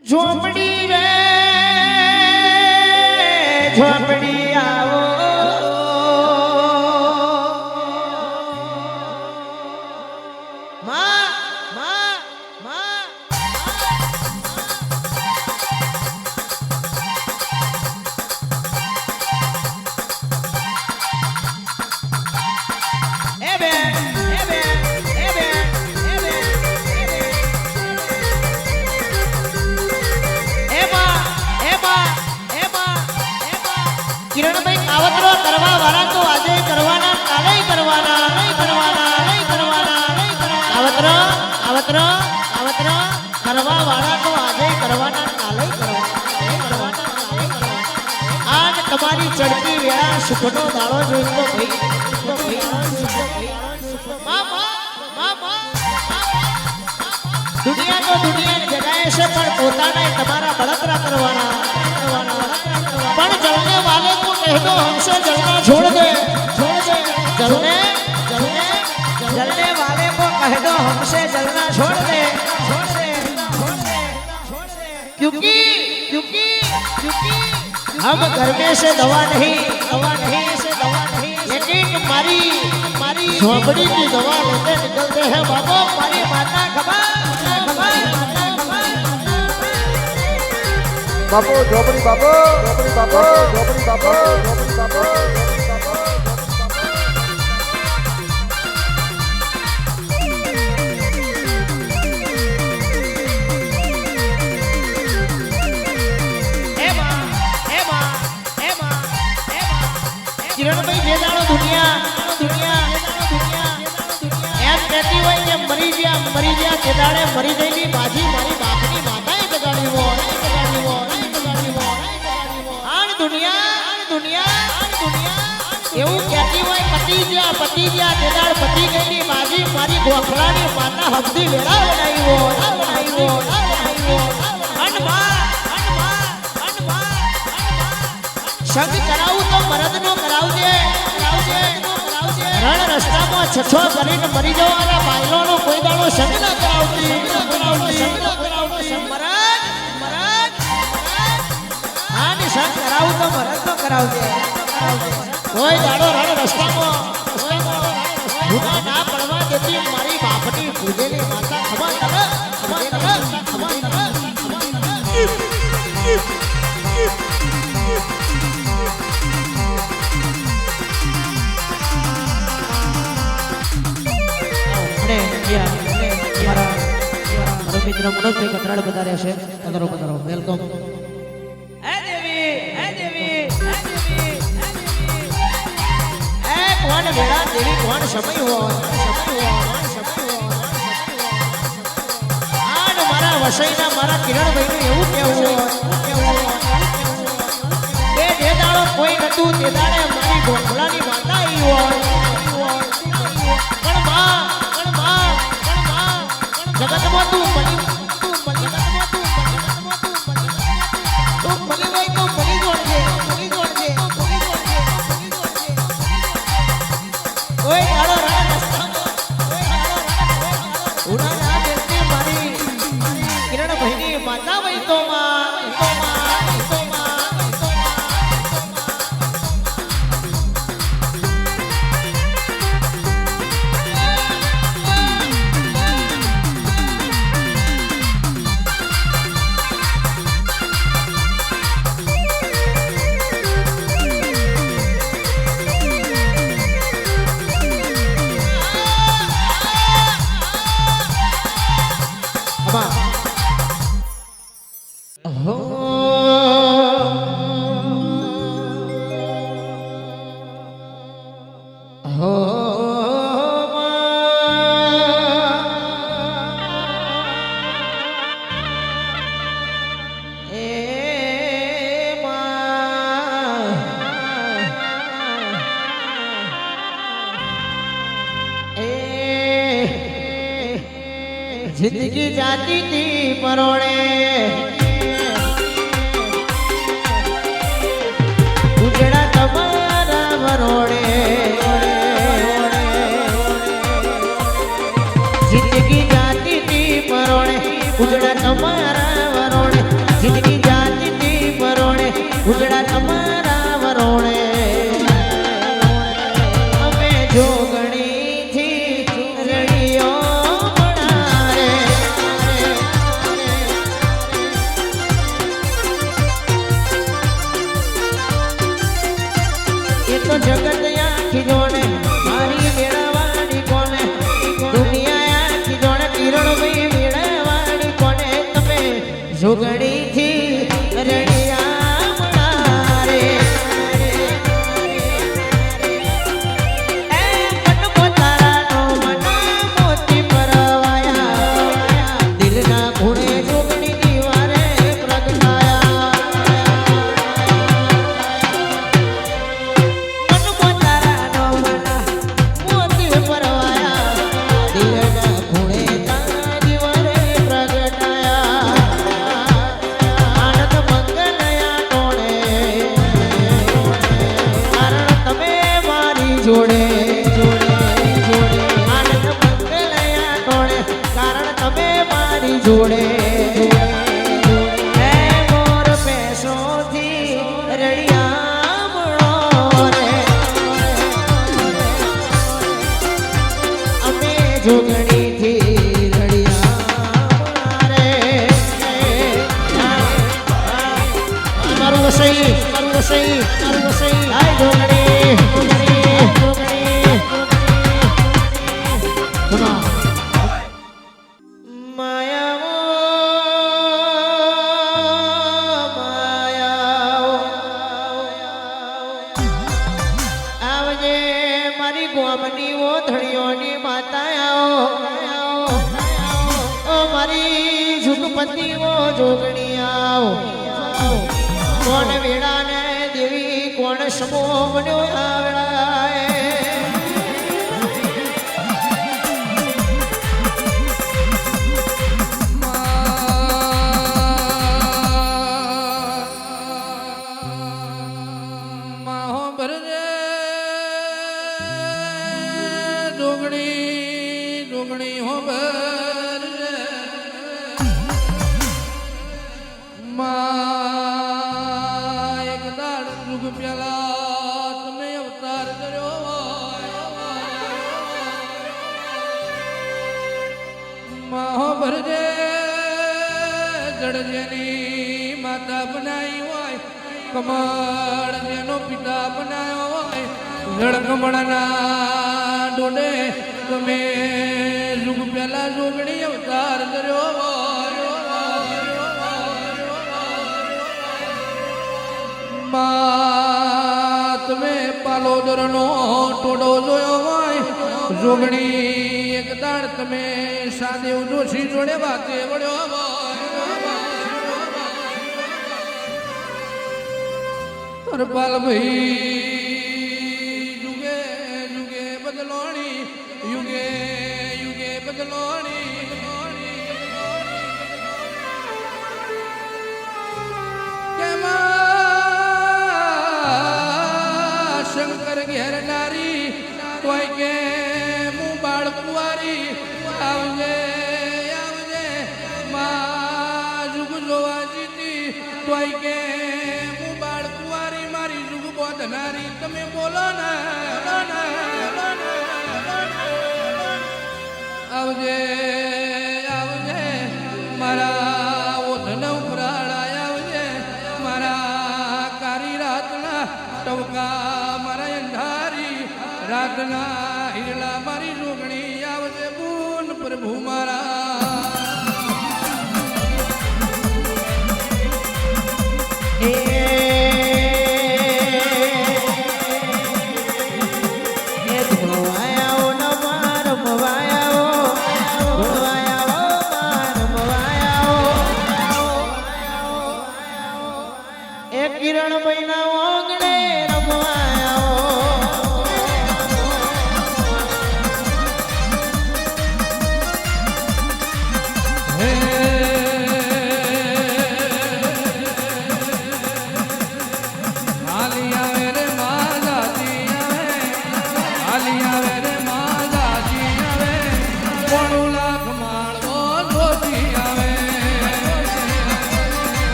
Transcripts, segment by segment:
ઝોપડી રે ઝોપડી આવો કરવા વાળા તો આજે કરવાના કાલે કરવાના નહીં કરવાના નહીં કરવાના નહીં કરવાના. આવત્ર આવત્ર આવત્ર કરવા વાળા તો આજે કરવાના કાલે કરવાના આજ તમારી ચડતી વેળા સુખનો દાડો જોઈતો ભાઈ દુનિયા તો દુનિયા જગાય છે પણ પોતાને તમારા બળતરા કરવાના, हमसे जलना छोड़ दे। जलने जलने जलने वाले को कह दो हमसे जलना छोड़ दे क्योंकि क्योंकि क्योंकि हम घर में से दवा नहीं दवा नहीं से दवा नहीं लेकिन मारी मारी। झोपड़ी की दवा लेते निकलते हैं बाबा मारी माता खबर। બાપુ, ઝોપડી બાપો ઝોપડી બાપો ઝોપડી બાપો ઝોપડી બાપો. મરી ગયા મરી ગયા કેદાળે મરી ગયેલી બાજી. મારી દુનિયા દુનિયા એવું કહેતી હોય પતિ ગયા પતિ ગયા તે દાડ પતિ ગયેલી મારી ગોખલાની માતા હબદી વેળા બનાવી હો બનાવી હો બનાવી હો અનબા અનબા અનબા સંગ રસ્તામાં છછો કરીને મરી જવાના બાયલોનો કોઈ દાડો સંગ ના કરાવતી. કરાવતી. કરાવતી. મરદ હા ને સંગ કરાવું તો મરણ તો કરાવજે. કોઈ દાડો રણ રસ્તામાં રસ્તામાં. ના પડવા દેતી મારી બાપની પૂજેલી માતા, ખબર મનોજભાઈ કતરાળ બધા રહેશે. પધારો પધારો વેલકમ હોય સમય હોય મારા વસઈના મારા કિરણભાઈનું એવું કહેવું હોય કોઈ નતું, તે દાડે મારી ગોખલાની માતા આવી હોય. જિંદગી જાતી તી પરોણે જોગણી જોડે. હે મોર પેશોથી રળિયામણો રે. અમે જોગણીથી રળિયામણા રે. મારું વસઈ મારું મારી ગોમની ઓ ધણીઓની માતા ઓ મારી ઝુકપતિ ઓ જોગણી આવો કોણ વેળાને દેવી, કોણ સમો બન્યો આવડાય યુગ પેલા તમે અવતાર કર્યો માહો ભરજે જડજેની માતા બનાવી હોય, કમળ જેનો પિતા બનાવ્યો હોય, જળકમળના ડોડે તમે યુગ પેલા જોગણી અવતાર કર્યો હોય. માં તમે પાલોદરનો ટોડો જોયો હોય, જોગણી એક દાડ તમે સાદેવ જોશી જોડે વાતે વળ્યો હોય. હરપાલ ભાઈ યુગે યુગે બદલોણી, યુગે યુગે બદલોણી. શંકર ઘેર નારી કોઈ કે હું બાળ આવજે આવજે, માં જુગ જોવા જીતી, કોઈ કે હું બાળકુંવારી મારી જુગ બોધનારી, તમે બોલો ને. આવજે રાતના હિરલા મારી રોગણી આવજે બોલ પ્રભુ મારા.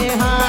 એ હા